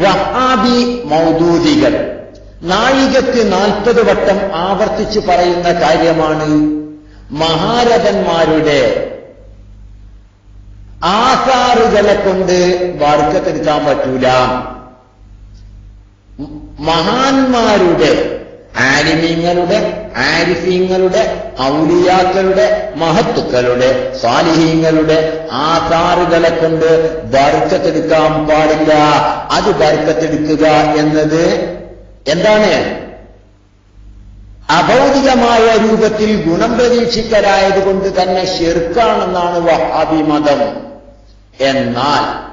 വഹാബി മൗദൂദികൾ. നാഴികക്ക് നാൽപ്പത് വട്ടം ആവർത്തിച്ചു പറയുന്ന കാര്യമാണ് മഹാരഥന്മാരുടെ ആസാറുകളെ കൊണ്ട് വർക്കത്തെടുക്കാൻ പറ്റൂല. മഹാന്മാരുടെ ആലിമീങ്ങളുടെ ആരിഫീങ്ങളുടെ ഔലിയാക്കളുടെ മഹത്തുക്കളുടെ സ്വാലിഹീങ്ങളുടെ ആധാറുകളെ കൊണ്ട് ബർക്കത്തെടുക്കാൻ പാടില്ല. അത് ബർക്കത്തെടുക്കുക എന്നത് എന്താണ്? അഭൗതികമായ രൂപത്തിൽ ഗുണം പ്രതീക്ഷിക്കലായതുകൊണ്ട് തന്നെ ശെർക്കാണെന്നാണ് വഹാബി മതം. എന്നാൽ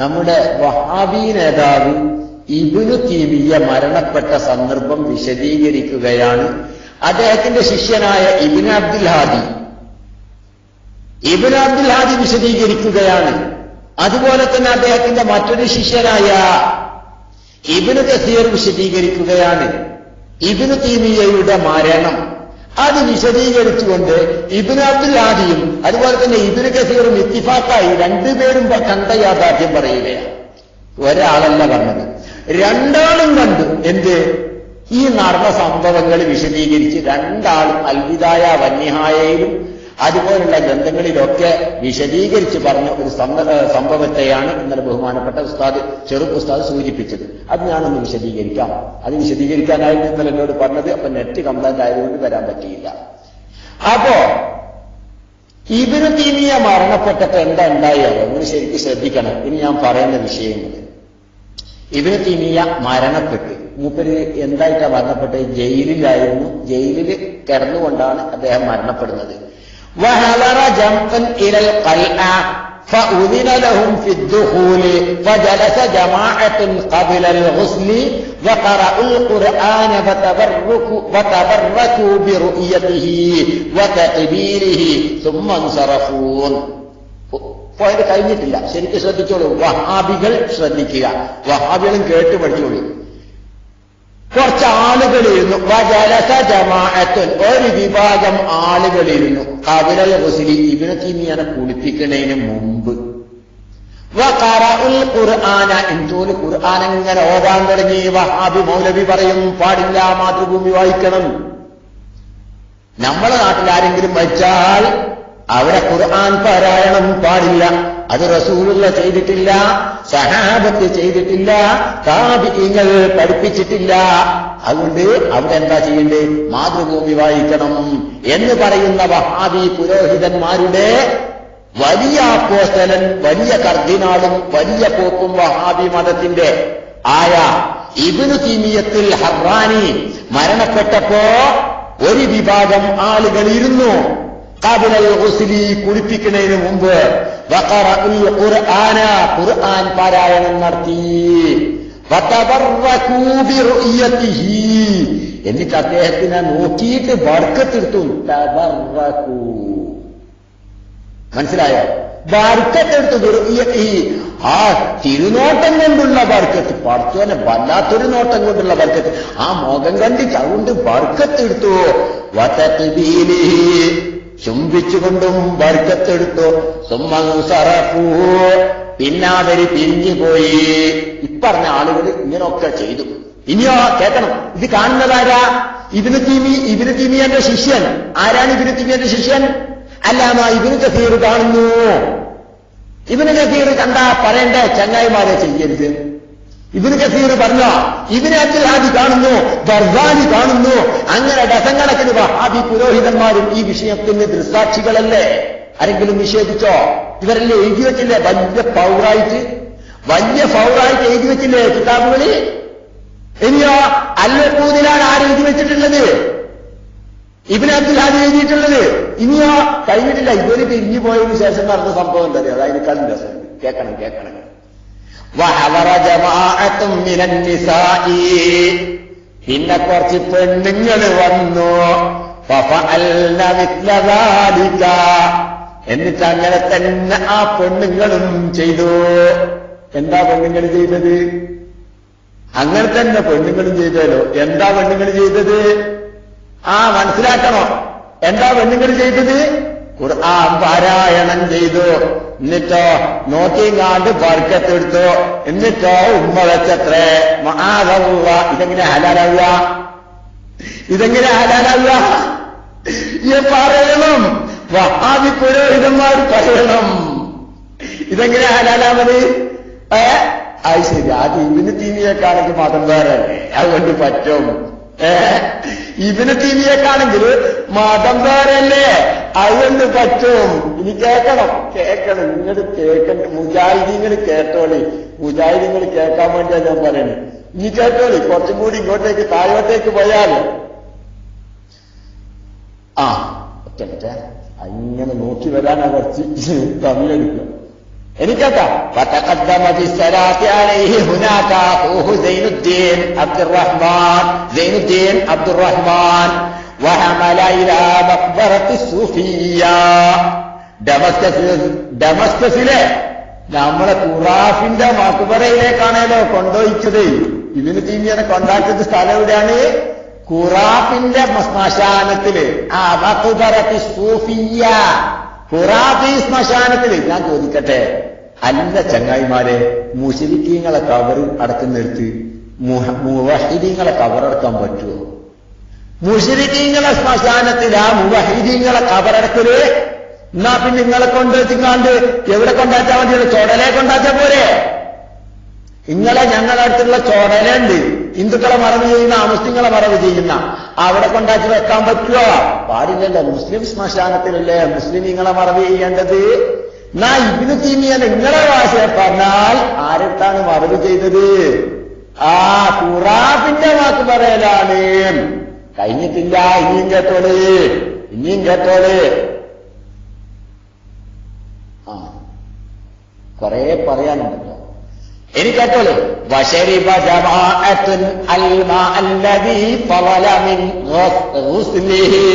നമ്മുടെ വഹാബി നേതാവ് ഇബിനു തീമിയ മരണപ്പെട്ട സന്ദർഭം വിശദീകരിക്കുകയാണ്. അദ്ദേഹത്തിന്റെ ശിഷ്യനായ ഇബിൻ അബ്ദുൽ ഹാദി. ഇബിൻ അബ്ദുൽ ഹാദി വിശദീകരിക്കുകയാണ്. അതുപോലെ തന്നെ അദ്ദേഹത്തിന്റെ മറ്റൊരു ശിഷ്യനായ ഇബിന് കസീർ വിശദീകരിക്കുകയാണ്. ഇബിന് തീമിയയുടെ മരണം. അത് വിശദീകരിച്ചുകൊണ്ട് ഇബിൻ അബ്ദുൽ ഹാദിയും അതുപോലെ തന്നെ ഇബിന് കസീറും ഇത്തിഫാക്കായി രണ്ടുപേരും കണ്ട യാഥാർത്ഥ്യം പറയുകയാണ്. ഒരാളല്ല പറഞ്ഞത്. രണ്ടാളും കണ്ടു. എന്ത്? ഈ നടന്ന സംഭവങ്ങൾ വിശദീകരിച്ച് രണ്ടാളും അൽവിദായ വന്യഹായയിലും അതുപോലുള്ള ഗ്രന്ഥങ്ങളിലൊക്കെ വിശദീകരിച്ച് പറഞ്ഞ ഒരു സംഭവത്തെയാണ് ഇന്നലെ ബഹുമാനപ്പെട്ട ഉസ്താദ് ചെറുപ്പ് ഉസ്താദ് സൂചിപ്പിച്ചത്. അത് ഞാനൊന്ന് വിശദീകരിക്കാം. അത് വിശദീകരിക്കാനായിരുന്നു ഇന്നലെ എന്നോട് പറഞ്ഞത് അപ്പൊ നെറ്റ് കംപ്ലൈന്റ് ആയതുകൊണ്ട് വരാൻ പറ്റിയില്ല. അപ്പോ ഇവരു തീമിയ മരണപ്പെട്ടപ്പോ എന്താ ഉണ്ടായോ നിങ്ങൾ ശരിക്കും ശ്രദ്ധിക്കണം. ഇനി ഞാൻ പറയുന്ന വിഷയങ്ങൾ. ഇബിന് തീമിയ മരണപ്പെട്ടു മൂപ്പര് എന്തായിട്ടാ മരണപ്പെട്ടത് ജയിലിലായിരുന്നു ജയിലിൽ കിടന്നുകൊണ്ടാണ് അദ്ദേഹം മരണപ്പെടുന്നത് وهلر جمعا إلى القلعة فأذن لهم في الدخول فجلس جماعة قبل الغسل وقرأوا القرآن فتبركوا, فتبركوا برؤيته وتقبيله ثم انصرفون പോയിന്റ് കഴിഞ്ഞിട്ടില്ല. ശരിക്കും ശ്രദ്ധിച്ചോളൂ. വഹാബികൾ ശ്രദ്ധിക്കുക. വഹാബികളും കേട്ട് പഠിച്ചോളൂ. കുറച്ച് ആളുകളിരുന്നു ജമാഅത്തുൻ. ഒരു വിഭാഗം ആളുകളിരുന്നു. കവിരൽ ഹുസിലി ഇബിന് തീമിയാണ് കുളിപ്പിക്കുന്നതിന് മുമ്പ്. ഖുർആന. എന്തോൽ ഖുർആൻ എങ്ങനെ ഓതാൻ തുടങ്ങി? വഹാബി മൗലവി പറയും പാടില്ല മാതൃഭൂമി വായിക്കണം. നമ്മളെ നാട്ടിൽ ആരെങ്കിലും അവിടെ ഖുർആൻ പാരായണം പാടില്ല. അത് റസൂലുള്ള ചെയ്തിട്ടില്ല സഹാബത്ത് ചെയ്തിട്ടില്ല താപിങ്ങൾ പഠിപ്പിച്ചിട്ടില്ല. അതുകൊണ്ട് അവിടെ എന്താ ചെയ്യേണ്ടത് മാതൃഭൂമി വായിക്കണം എന്ന് പറയുന്ന വഹാബി പുരോഹിതന്മാരുടെ വലിയ പോസ്റ്റലൻ വലിയ കർദിനാളും വലിയ പോക്കും വഹാബി മതത്തിന്റെ ആയ ഇബിനു തീമിയത്തിൽ ഹർറാനി മരണപ്പെട്ടപ്പോ ഒരു വിഭാഗം ആളുകൾ ഇരുന്നു. കബിലൽ ഗുസ്ലി കുളിപ്പിക്കുന്നതിന് മുമ്പ്. ഖുർആന ഖുർആൻ പാരായണം നടത്തി. എന്നിട്ട് അദ്ദേഹത്തിനെ നോക്കിയിട്ട് വർക്കത്തെടുത്തു മനസ്സിലായോ? വർക്കത്തെടുത്തു ആ തിരുനോട്ടം കൊണ്ടുള്ള ബർക്കത്ത് പഠിച്ചോനെ വല്ലാത്തൊരു നോട്ടം കൊണ്ടുള്ള ബർക്കത്ത്. ആ മുഖം കണ്ടിട്ട് അതുകൊണ്ട് ബർക്കത്തെടുത്തു. വതത്ബീലിഹി ചുംബിച്ചുകൊണ്ടും വർക്കത്തെടുത്തോ സുമ്മു സറഫൂ പിന്നെ അവർ പിരിഞ്ഞുപോയി ഇപ്പറഞ്ഞ ആളുകൾ ഇങ്ങനെയൊക്കെ ചെയ്തു. ഇനിയോ കേൾക്കണം. ഇത് കാണുന്നതാരാ ഇബിന് തീമി ഇബിന് തീമിയന്റെ ശിഷ്യൻ. ആരാണ് ഇബിന് തീമിയന്റെ ശിഷ്യൻ? അല്ലാമ ഇബിന് കസീർ കാണുന്നു. ഇബിന് കസീർ കണ്ട പറയേണ്ട ചങ്ങായിമാരെ ചെയ്യരുത്. ഇബിന് കസീർ പറഞ്ഞ അബ്ദുൽ ഹാദി കാണുന്നു ദർദാനി കാണുന്നു അങ്ങനെ ഡസങ്കണക്കിന് വഹാബി പുരോഹിതന്മാരും ഈ വിഷയത്തിന് ദൃസാക്ഷികളല്ലേ? ആരെങ്കിലും നിഷേധിച്ചോ? ഇവരല്ലേ എഴുതി വെച്ചില്ലേ? വലിയ പൗറായിട്ട് വലിയ പൗറായിട്ട് എഴുതി വെച്ചില്ലേ കിതാബുകളിൽ ഇനിയോ അല്ലപ്പൂതിലാണ് ആര് എഴുതി വെച്ചിട്ടുള്ളത്? ഇബിന് അബ്ദുൽ ഹാദി എഴുതിയിട്ടുള്ളത്. ഇനിയോ കഴിഞ്ഞിട്ടില്ല. ഇവർ പിരിഞ്ഞു പോയതിനു ശേഷം നടന്ന സംഭവം തന്നെ അതായത് രസം. കേൾക്കണം കേൾക്കണം. പിന്നെ കുറച്ച് പെണ്ണുങ്ങൾ വന്നു. എന്നിട്ട് അങ്ങനെ തന്നെ ആ പെണ്ണുങ്ങളും ചെയ്തു. എന്താ പെണ്ണുങ്ങൾ ചെയ്തത്? അങ്ങനെ തന്നെ പെണ്ണുങ്ങളും ചെയ്തല്ലോ. എന്താ പെണ്ണുങ്ങൾ ചെയ്തത്? ആ മനസ്സിലാക്കണോ? എന്താ പെണ്ണുങ്ങൾ ചെയ്തത്? ഖുർആൻ പാരായണം ചെയ്തു. എന്നിട്ടോ നോക്കിയും കാണ്ട് ബർക്കത്തെടുത്തു എന്നിട്ടോ ഉമ്മ വെച്ചത്രേ. മഹാദവുക ഇതെങ്ങനെ ഹലാലാവുക? ഇതെങ്ങനെ ഹലാലാവുക? ഈ പറയണം. വഹാബി പുരോഹിതന്മാർ പറയണം. ഇതെങ്ങനെ ഹലാലാമത് ഏ? അത് ശരി. അത് ഇബിന് തീമിയേക്കാണെങ്കിൽ മതം വേറെ. അതുകൊണ്ട് പറ്റും. ഏ? തിരിയേക്കാണെങ്കിൽ മതം വേറല്ലേ അതൊന്ന് പറ്റും? ഇനി കേൾക്കണം കേൾക്കണം നിങ്ങൾ കേൾക്കണ്ട മുജാഹിദീങ്ങൾ കേട്ടോളി. മുജാഹിദീങ്ങൾ കേൾക്കാൻ വേണ്ടിയാ ഞാൻ പറയുന്നത് ഇനി കേട്ടോളി കുറച്ചും കൂടി ഇങ്ങോട്ടേക്ക് താഴോട്ടേക്ക് പോയാൽ. ആ ഒറ്റ അങ്ങനെ നോക്കി വരാനാ കുറച്ച് സമയമെടുക്കുക എനിക്കത്താ فتقدم في الصلاة عليه هناك أخوه زين الدين عبد الرحمن زين الدين عبد الرحمن وحمل إلى مقبرة الصوفية ഡമസ്കസിലെ ഡമസ്കസിലെ നമ്മളെ ഖുറാഫിന്റെ മക്ബറയിലേക്കാണല്ലോ കൊണ്ടുപോയിച്ചത് ഇവന് തീമിയനെ കൊണ്ടാക്കിയത് സ്ഥലം എവിടെയാണ് ഖുറാഫിന്റെ ശ്മശാനത്തില് ആ മക്ബറത്തി സൂഫിയ ഖുറാഫി ശ്മശാനത്തില് ഞാൻ ചോദിക്കട്ടെ അല്ല ചങ്ങായിമാരെ മുസ്ലിക്കീങ്ങളെ കവർ അടക്കുന്നിടത്ത് മുവഹിദീങ്ങളെ കവറടക്കാൻ പറ്റുമോ മുസ്ലിക്കീങ്ങളെ ശ്മശാനത്തിൽ ആ മുവഹിദീങ്ങളെ കവറടക്കൽ? എന്നാ പിന്നെ നിങ്ങളെ കൊണ്ട് തിങ്ങാണ്ട് എവിടെ കൊണ്ടാച്ചാ മതിയുള്ള ചുടലെ കൊണ്ടാച്ചാ പോരെ? ഇങ്ങളെ ഞങ്ങളുടെ അടുത്തുള്ള ചോടലുണ്ട് ഹിന്ദുക്കളെ മറവ് ചെയ്യുന്ന മുസ്ലിങ്ങളെ മറവ് ചെയ്യുന്ന. അവിടെ കൊണ്ടാക്കി വെക്കാൻ പറ്റുമോ പാടില്ലല്ലോ. മുസ്ലിം ശ്മശാനത്തിലല്ലേ മുസ്ലിം നിങ്ങളെ മറവ് ചെയ്യേണ്ടത്? എന്നാ ഇബിന് തീമിയ നിങ്ങളെ ഭാഷയെ പറഞ്ഞാൽ ആരെത്താണ് മറവ് ചെയ്തത്? ആ ഖുറാഫിന്റെ വാക്ക് പറയലാണ്. കഴിഞ്ഞിട്ടില്ല ഇനിയും കേട്ടോളേ ഇനിയും കേട്ടോളേ. ആ കൊറേ പറയാനുണ്ടല്ലോ. വശരിബ ജമാഅത്തുൻ അൽമാ അല്ലദീ ഫളല മിൻ ഗുസ്ലിഹി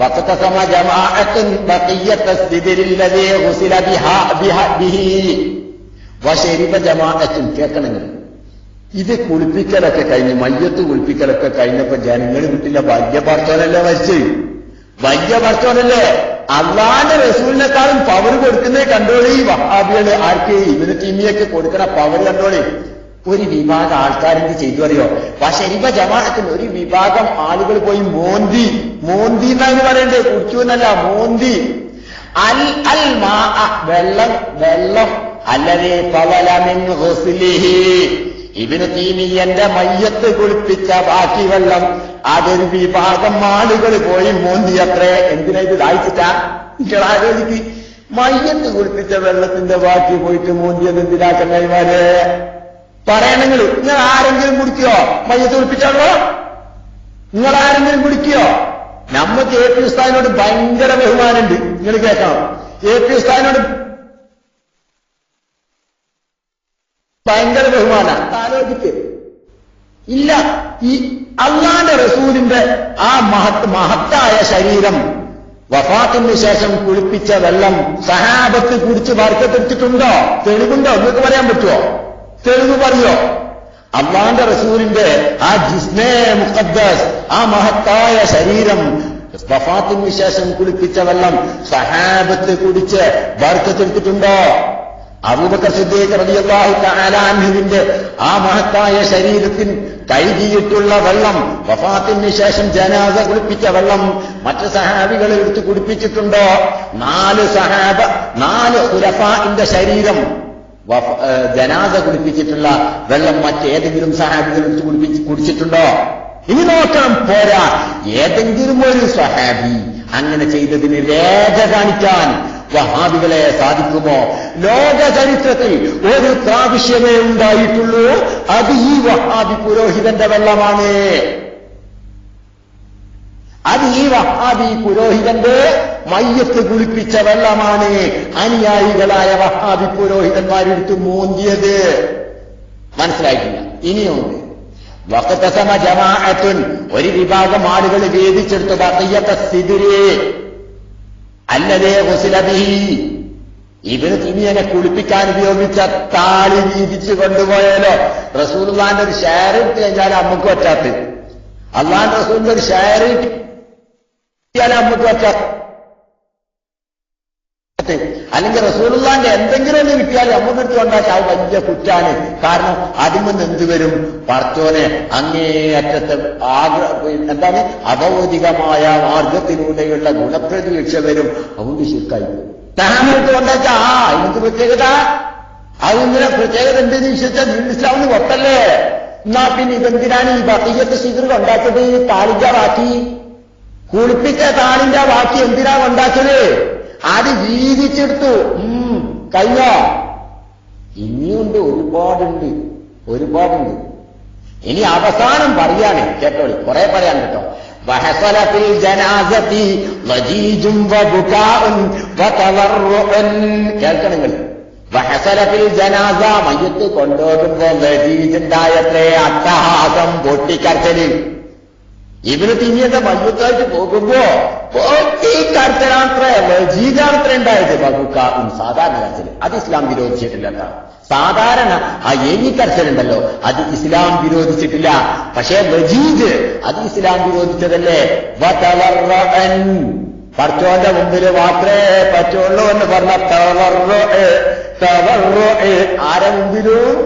وقتسم جماعة بقية السدر الذي غسل بها بها به وشرب جماعة കേൾക്കണമെങ്കിൽ ഇത് കുളിപ്പിക്കലൊക്കെ കഴിഞ്ഞ് മയ്യത്ത് കുളിപ്പിക്കലൊക്കെ കഴിഞ്ഞപ്പോ ജനങ്ങൾ കിട്ടില്ല ഭാഗ്യപർത്തോനല്ലേ മരിച്ച് ഭാഗ്യപർത്തോനല്ലേ അള്ളാന്റെ റസൂലിനെക്കാളും പവർ കൊടുക്കുന്നേ കണ്ടോളി വഹാബികള് ആർക്ക് ഇവന് ടീമിയൊക്കെ കൊടുക്കണ പവർ കണ്ടോളി ഒരു വിഭാഗം ആൾക്കാരെന്ത് ചെയ്തു അറിയോ? ഇവ ജമാഅത്തിന് ഒരു വിഭാഗം ആളുകൾ പോയി മോന്തി. മോന്തി എന്നാണ് പറയണ്ടേ? കുടിച്ചു എന്നല്ല മോന്തി. അൽ അൽ മാ വെള്ളം വെള്ളം. അല്ലതേ പവലമിൻ ഇവന് തീമി തീമിയന്റെ മയ്യത്ത് കുളിപ്പിച്ച ബാക്കി വെള്ളം. അതൊരു വിഭാഗം ആളുകൾ പോയി മോന്തിയത്രേ എന്തിനാ ഇത് ദാഹിച്ചിട്ടാ? നിങ്ങൾ ആലോചിക്ക്. മയ്യത്ത് കുളിപ്പിച്ച വെള്ളത്തിന്റെ ബാക്കി പോയിട്ട് മോന്തിയത് എന്തിനാ ചങ്ങായിമാരെ? പറയണെങ്കിൽ നിങ്ങൾ ആരെങ്കിലും കുടിക്കോ മയ്യത്ത് കുളിപ്പിച്ചാണോ നിങ്ങൾ ആരെങ്കിലും കുടിക്കോ നമ്മക്ക് എ പി ഉസ്താദിനോട് ഭയങ്കര ബഹുമാനമുണ്ട്. നിങ്ങൾ കേൾക്കണം. എ പി ഉസ്താദിനോട് ഭയങ്കര ബഹുമാന. ഇല്ല. ഈ അള്ളാന്റെ റസൂലിന്റെ ആ മഹത് മഹത്തായ ശരീരം വഫാത്തിന് ശേഷം കുളിപ്പിച്ച വെള്ളം സഹാബത്ത് കുടിച്ച് വർക്കത്തെടുത്തിട്ടുണ്ടോ തെളിവുണ്ടോ? നിങ്ങൾക്ക് പറയാൻ പറ്റുമോ തെളിവ് പറയോ അള്ളാന്റെ റസൂലിന്റെ ആ ജിസ്മേ മുഖദ്ദസ് ആ മഹത്തായ ശരീരം വഫാത്തിന് ശേഷം കുളിപ്പിച്ച വെള്ളം സഹാബത്ത് കുടിച്ച് വർക്കത്തെടുത്തിട്ടുണ്ടോ അബൂബക്കർ സിദ്ദീഖ് റളിയല്ലാഹു തആല അൻഹുവിന്റെ ആ മഹത്തായ ശരീരത്തിൽ കഴുകിയിട്ടുള്ള വെള്ളം വഫാത്തിന് ശേഷം ജനാസ കുളിപ്പിച്ച വെള്ളം മറ്റ് സഹാബികൾ എടുത്ത് കുടിപ്പിച്ചിട്ടുണ്ടോ? നാല് സഹാബ നാല് ഖുലഫാഇന്റെ ശരീരം ജനാസ കുടിപ്പിച്ചിട്ടുള്ള വെള്ളം മറ്റേതെങ്കിലും സഹാബികൾ എടുത്ത് കുടിപ്പിച്ച് കുടിച്ചിട്ടുണ്ടോ? ഇനി നോക്കണം പോരാ. ഏതെങ്കിലും ഒരു സഹാബി അങ്ങനെ ചെയ്തതിന് രേഖ കാണിക്കാൻ വഹാബികളെ സാധിക്കുമോ? ലോക ചരിത്രത്തിൽ ഒരു പ്രാവശ്യമേ ഉണ്ടായിട്ടുള്ളൂ. അത് ഈ വഹാബി പുരോഹിതന്റെ വെള്ളമാണ്. അത് ഈ വഹാബി പുരോഹിതന്റെ മയ്യത്ത് കുളിപ്പിച്ച വെള്ളമാണ് അനുയായികളായ വഹാബി പുരോഹിതന്മാരെടുത്ത് മോന്തിയത്. മനസ്സിലായിട്ടില്ല? ഇനിയുണ്ട്. വക്കത്തസമ ജമാഅത്തുൻ ഒരു വിഭാഗം ആളുകൾ വേദിച്ചെടുത്തു ബഖിയത്ത സിദ്രി അല്ലതേ ഹുസിലബി ഇവർ തുണിയനെ കുളിപ്പിക്കാൻ ഉപയോഗിച്ച താളി വീതിച്ചു കൊണ്ടുപോയാലോ? റസൂൽന്റെ ഒരു ഷെയർ ഇട്ട് കഴിഞ്ഞാൽ അമ്മയ്ക്ക് പറ്റാത്ത. അള്ളാന്റെ റസൂലിന്റെ ഒരു ഷെയർ അമ്മയ്ക്ക് പറ്റാത്ത അല്ലെങ്കിൽ റസൂലുള്ളാന്റെ എന്തെങ്കിലും ഒന്ന് കിട്ടിയാൽ നമുക്ക് എടുത്ത് കൊണ്ടാൽ അത് വലിയ കുറ്റാണ്. കാരണം അതിമെന്ന് എന്ത് വരും പറച്ചോനെ അങ്ങേ അറ്റത്തെ എന്താണ്? അഭൗതികമായ മാർഗത്തിലൂടെയുള്ള ഗുണപ്രതീക്ഷ വരും. അതുകൊണ്ട് ശുക്കായി താനെടുത്ത് കൊണ്ടാച്ചാ ആ എനിക്ക് പ്രത്യേകത? അതിങ്ങനെ പ്രത്യേകത എന്തെന്ന് വിശ്വസിച്ചാൽ വീണ്ടിച്ചാവുന്ന പൊട്ടല്ലേ എന്നാ പിന്നെ ഇതെന്തിനാണ് ഈ ഭക്തിയത്തെ ശിഖർ കൊണ്ടാച്ചത് താളിന്റെ ബാക്കി. കുളിപ്പിച്ച താളിന്റെ ബാക്കി എന്തിനാ ഉണ്ടാക്കിയത് അത് വീതിച്ചെടുത്തു ഉം കഴിഞ്ഞോ? ഇനിയുണ്ട് ഒരുപാടുണ്ട് ഒരുപാടുണ്ട്. ഇനി അവസാനം പറയാണ് കേട്ടോളി കുറെ പറയാൻ കേട്ടോ. വഹസലത്തിൽ ജനാസത്തി വജീജും കേൾക്കണങ്ങൾ വഹസലത്തിൽ ജനാസ മയ്യത്ത് കൊണ്ടുപോകുമ്പോ വജീജുണ്ടായത്രേ അട്ടഹാസം പൊട്ടിക്കരച്ചൽ ഇവന് തിന്നിയുടെ മയ്യത്തായിട്ട് പോകുമ്പോ പൊട്ടിക്കരച്ചലാത്രേ വജീജാത്രേ ഉണ്ടായത് ബബുക്കാവും സാധാരണ കർച്ചൽ അത് ഇസ്ലാം വിരോധിച്ചിട്ടില്ല. സാധാരണ ആ ഉണ്ടല്ലോ അത് ഇസ്ലാം വിരോധിച്ചിട്ടില്ല. പക്ഷേ മജീദ് അത് ഇസ്ലാം വിരോധിച്ചതല്ലേ? പറച്ചോന്റെ മുമ്പിൽ മാത്രമേ പറ്റുള്ളൂ എന്ന് പറഞ്ഞ ആരെ മുമ്പിലും?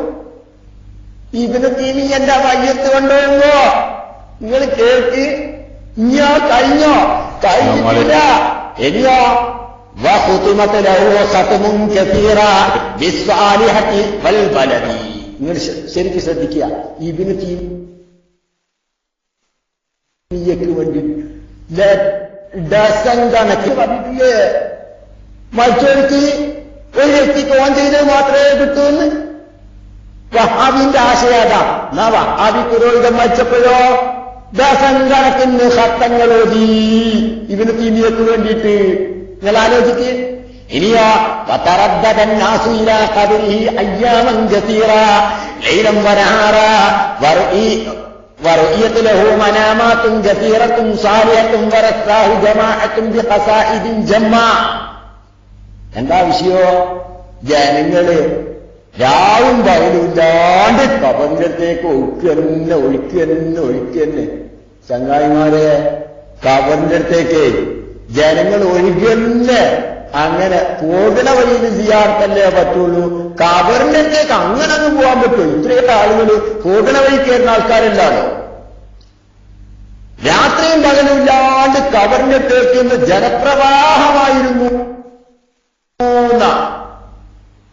ഇവന് തീമി എന്റെ മയ്യത്ത് കൊണ്ടുവരുമ്പോ? നിങ്ങൾ കേൾക്ക്. ഇഞ്ഞോ കഴിഞ്ഞോ? കഴിഞ്ഞിട്ടില്ല. ഇനിയോ വഹുതുമത്ത് ലഹോ സത്തുമും കസീറ വിസ്വാലിഹത്തി വൽബലതി നിങ്ങൾ ശരിക്കും ശ്രദ്ധിക്കുക. ഇതിന് തീയക്ക് വേണ്ടി. ഡസൻ കണക്ക് പറഞ്ഞിട്ടില്ലേ മറ്റൊരുക്ക് ഒരു വ്യക്തിക്ക് ഓൺ ചെയ്തത് മാത്രമേ കിട്ടൂ എന്ന് വഹാബിന്റെ ആശയാതാ എന്നാ വഹാബി പുരോഹിതം മരിച്ചപ്പോഴോ? ദസൻ കണക്കിന് ഹത്തങ്ങൾ ഓതി ഇവന് തീമിയക്ക് വേണ്ടിയിട്ട് നിങ്ങൾ ആലോചിക്ക് ഇനിയോ وتردد الناس إلى قبره أياما كثيرا ليلا ونهارا ورؤي ورؤية له منامات كثيرة صالحة ورثاه جماعة بقصائد جمّا എന്താ വിഷയോ ജനങ്ങള് രാവും പകലും ഇല്ലാണ്ട് ഒഴുക്കി തന്നെ ഒഴുക്കി തന്നെ ചങ്ങായിമാരെ കബറിന്റെ അടുത്തേക്ക് ജനങ്ങൾ ഒഴുകന്നെ അങ്ങനെ പോകുന്ന വഴിയിൽ ചെയ്യാത്തല്ലേ പറ്റുള്ളൂ? കബറിന്റെ അടുത്തേക്ക് അങ്ങനെ അങ്ങ് പോകാൻ പറ്റുള്ളൂ ഇത്രയൊക്കെ ആളുകൾ പോകുന്ന വഴി കയറുന്ന ആൾക്കാരുണ്ടാലോ രാത്രിയും പകലും ഇല്ലാണ്ട് കബറിന്റെ ജനപ്രവാഹമായിരുന്നു.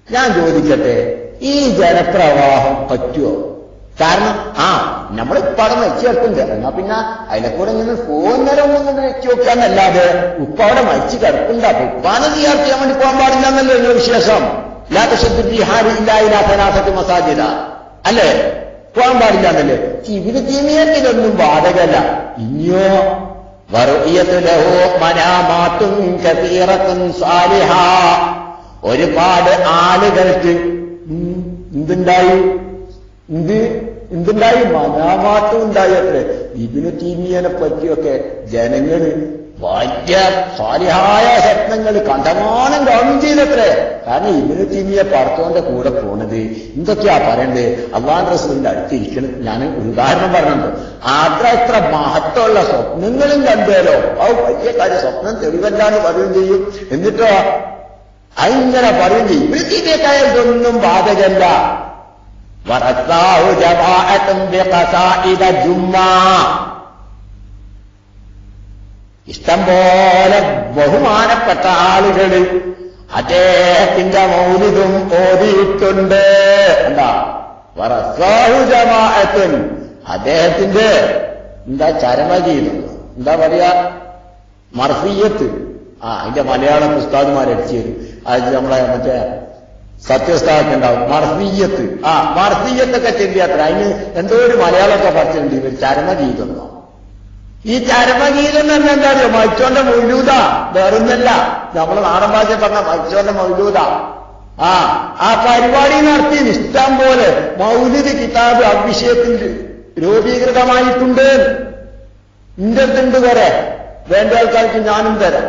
ഞാൻ ചോദിക്കട്ടെ ഈ ജനപ്രവാഹം പറ്റുമോ കാരണം ആ നമ്മൾ പടം മരിച്ചു കിടക്കുന്നുണ്ട് എന്നാ പിന്നെ അതിനെ കൂടെ ഇങ്ങനെ ഫോന്നരം ഒന്നും വെച്ച് നോക്കാന്നല്ലാതെ ഉപ്പ അവിടെ മരിച്ചു കിടക്കുന്നുണ്ട് അപ്പൊ ഉപ്പാനെ തയ്യാർ ചെയ്യാൻ വേണ്ടി പോകാൻ പാടില്ല എന്നല്ലേ എന്റെ വിശേഷം ഇല്ലാത്ത ശുദ്ധിഹാരി ഇല്ല ഇല്ലാത്തനാഥത്ത് മസാജിത അല്ലേ? പോകാൻ പാടില്ല എന്നല്ലേ ഇവർ തീമിയത്തിലൊന്നും ബാധകല്ല ഇനിയോ വറുഇയത്ത് ലഹു മനാമാത്തും കീറത്തും സാലിഹ. ഒരുപാട് ആളുകൾക്ക് എന്തുണ്ടായി? എന്ത്? എന്തുണ്ടായി? മനാമാറ്റം ഉണ്ടായി അത്രേ ഇതിന് തീമിയനെ പറ്റിയൊക്കെ ജനങ്ങൾ വലിയ സ്വാലിഹായ സ്വപ്നങ്ങൾ കണ്ടമാനം കാണും ചെയ്തത്രേ. കാരണം ഇബിന് തീമിയെ പറത്തോന്റെ കൂടെ പോണത് എന്തൊക്കെയാ പറയണ്ടത് അള്ളാൻ റസൂലിന്റെ അടുത്തിരിക്കണം ഞാൻ ഉദാഹരണം പറഞ്ഞിട്ടുണ്ട്. അത്ര എത്ര മഹത്വമുള്ള സ്വപ്നങ്ങളും കണ്ടേലോ. ആ വലിയ കാര്യം. സ്വപ്നം തെളിവല്ലാന്ന് പറയുകയും ചെയ്യും. എന്നിട്ടോ അങ്ങനെ പറയും തീമിയേക്കായ ഇതൊന്നും ബാധകല്ല ഇഷ്ടംപോലെ ബഹുമാനപ്പെട്ട ആളുകൾ അദ്ദേഹത്തിന്റെ മൗലികം ഓതിയിട്ടുണ്ട്. എന്താ? വറസാഹു ജമാഅത്തുൻ അദ്ദേഹത്തിന്റെ എന്താ ചരമഗീതം എന്താ പറയാ? മർഫിയത്ത്. ആ അതിന്റെ മലയാളം ഉസ്താദുമാർ അടിച്ചു തരും അത് നമ്മളെ മറ്റേ സത്യസ്ഥാനത്ത് ഉണ്ടാവും മർഫീയത്ത് ആ മർഫീയത്തൊക്കെ ചെല്ലിയാത്ര അതിന് എന്തോ ഒരു മലയാളമൊക്കെ പറഞ്ഞിട്ടുണ്ട് ഇവർ ചരമഗീതം. ഈ ചരമഗീതം പറഞ്ഞാൽ എന്താ അറിയോ? മരിച്ചോന്റെ മൗലൂത വേറൊന്നല്ല നമ്മളെ നാടൻ ഭാഷ പറഞ്ഞ മരിച്ചോന്റെ മൗലൂത ആ ആ പരിപാടി നടത്തി. ഇഷ്ടം പോലെ മൗലിക കിതാബ് അഭിഷേകത്തിൽ രൂപീകൃതമായിട്ടുണ്ട്. ഇന്റെ വരെ. വേണ്ട ആൾക്കാർക്ക് ഞാനും തരാം.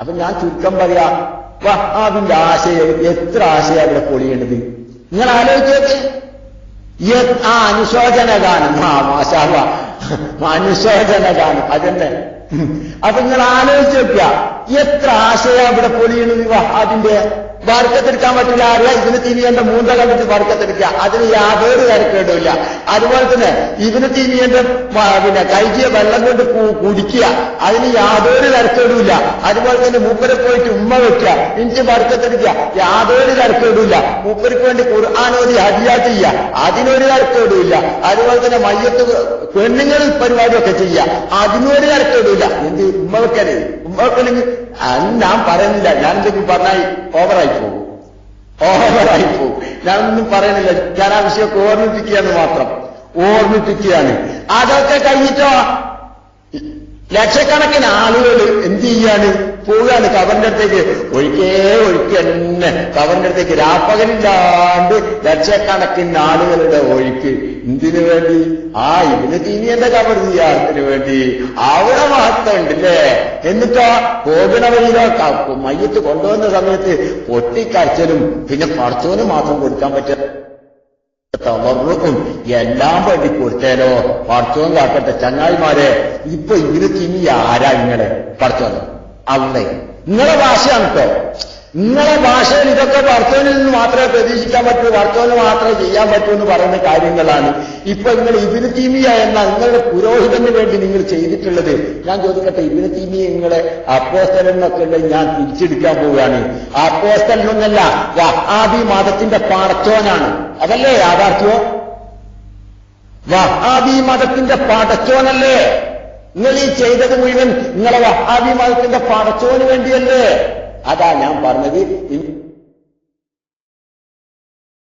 അപ്പൊ ഞാൻ ചുരുക്കം പറയാ. വഹാബിന്റെ ആശയം എത്ര ആശയം അവിടെ പൊളിയേണ്ടത്? നിങ്ങൾ ആലോചിച്ചോക്കെ ആ അനുശോചന ഗാനം ആ മാഷാവ അനുശോചന ഗാനം അതന്നെ അപ്പൊ നിങ്ങൾ ആലോചിച്ച് നോക്കുക. എത്ര ആശയ ഇവിടെ പൊളിയണത് വഹാബിന്റെ? വർക്കത്തെടുക്കാൻ പറ്റില്ല. അറിയാം ഇതിന് തിരിയേണ്ട മൂന്ത കണ്ടിട്ട് വർക്കത്തെടുക്കുക. അതിന് യാതൊരു തരക്കേടില്ല അതുപോലെ തന്നെ ഇതിന് തിരിയേണ്ട പിന്നെ കൈകിയ വെള്ളം കൊണ്ട് കുടിക്കുക. അതിന് യാതൊരു തരക്കേടുമില്ല അതുപോലെ തന്നെ മൂപ്പരെ പോയിട്ട് ഉമ്മ വെക്കുക. എനിക്ക് വർക്കത്തെടുക്കുക. യാതൊരു തരക്കേടുമില്ല മൂപ്പർക്ക് വേണ്ടി ഖുർആാനോദി ഹദിയ ചെയ്യുക. അതിനൊരു തരക്കേടുമില്ല അതുപോലെ തന്നെ മയ്യത്ത് പെണ്ണുങ്ങൾ പരിപാടിയൊക്കെ ചെയ്യുക. അതിനൊരു തരക്കേടുമില്ല എന്ത് ഉമ്മ വെക്കരുത് വെക്കണെങ്കിൽ അത് ഞാൻ പറയുന്നില്ല. ഞാൻ എന്തെങ്കിലും പറഞ്ഞാൽ ഓവറായി പോകും. ഓവറായി പോകും. ഞാനൊന്നും പറയുന്നില്ല. ഞാൻ ആ വിഷയമൊക്കെ ഓർമ്മിപ്പിക്കുകയാണ് മാത്രം. ഓർമ്മിപ്പിക്കുകയാണ്. അതൊക്കെ കഴിഞ്ഞിട്ടോ? ലക്ഷക്കണക്കിന് ആളുകൾ എന്ത് ചെയ്യാണ് പോവുകയാണ് കവറിന്റെ അടുത്തേക്ക്. ഒഴിക്കേ ഒഴുക്ക് തന്നെ കവറിന്റെ അടുത്തേക്ക്. രാപ്പകലില്ലാണ്ട് ലക്ഷക്കണക്കിന് ആളുകളുടെ ഒഴുക്ക്. എന്തിനു വേണ്ടി? ആ ഇതിന് തീനിയന്റെ കവർ ചെയ്യാത്തിന് വേണ്ടി. അവിടെ മാത്രം ഉണ്ടല്ലേ എന്നിട്ടോ പോകണ വഴിയിലോ മയ്യത്ത് കൊണ്ടുവന്ന സമയത്ത് പൊട്ടിക്കരച്ചലും പിന്നെ പടച്ചോന് മാത്രം കൊടുക്കാൻ പറ്റുക തളർന്നും എല്ലാം വേണ്ടി കൊടുത്തേലോ പടച്ചോൻ കാക്കട്ടെ ചങ്ങായിമാരെ ഇപ്പൊ ഇങ്ങനെ തിനി ആരാ ഇങ്ങളെ? പടച്ചോൻ അല്ലേ നിങ്ങളെ ഭാഷയാണ് കേട്ടോ നിങ്ങളെ ഭാഷയിൽ ഇതൊക്കെ പടച്ചോനിൽ നിന്ന് മാത്രമേ പ്രതീക്ഷിക്കാൻ പറ്റൂ പടച്ചോന് മാത്രമേ ചെയ്യാൻ പറ്റൂ എന്ന് പറയുന്ന കാര്യങ്ങളാണ്. ഇപ്പൊ നിങ്ങൾ ഇബിന് തീമിയ എന്ന നിങ്ങളുടെ പുരോഹിതന് വേണ്ടി നിങ്ങൾ ചെയ്തിട്ടുള്ളത് ഞാൻ ചോദിക്കട്ടെ ഇബിന് തീമിയ നിങ്ങളെ അപ്പോസ്തലെന്നൊക്കെ ഉള്ളത് ഞാൻ തിരിച്ചെടുക്കാൻ പോവുകയാണ്. അപ്പോസ്തലെന്നല്ല വഹാബി മതത്തിന്റെ പടച്ചോനാണ്. അതല്ലേ യാഥാർത്ഥ്യോ? വഹാബി മതത്തിന്റെ പടച്ചോനല്ലേ? നിങ്ങൾ ഈ ചെയ്തത് മുഴുവൻ നിങ്ങളെ വഹാബി മതത്തിന്റെ പടച്ചോന് വേണ്ടിയല്ലേ? അതാ ഞാൻ പറഞ്ഞത്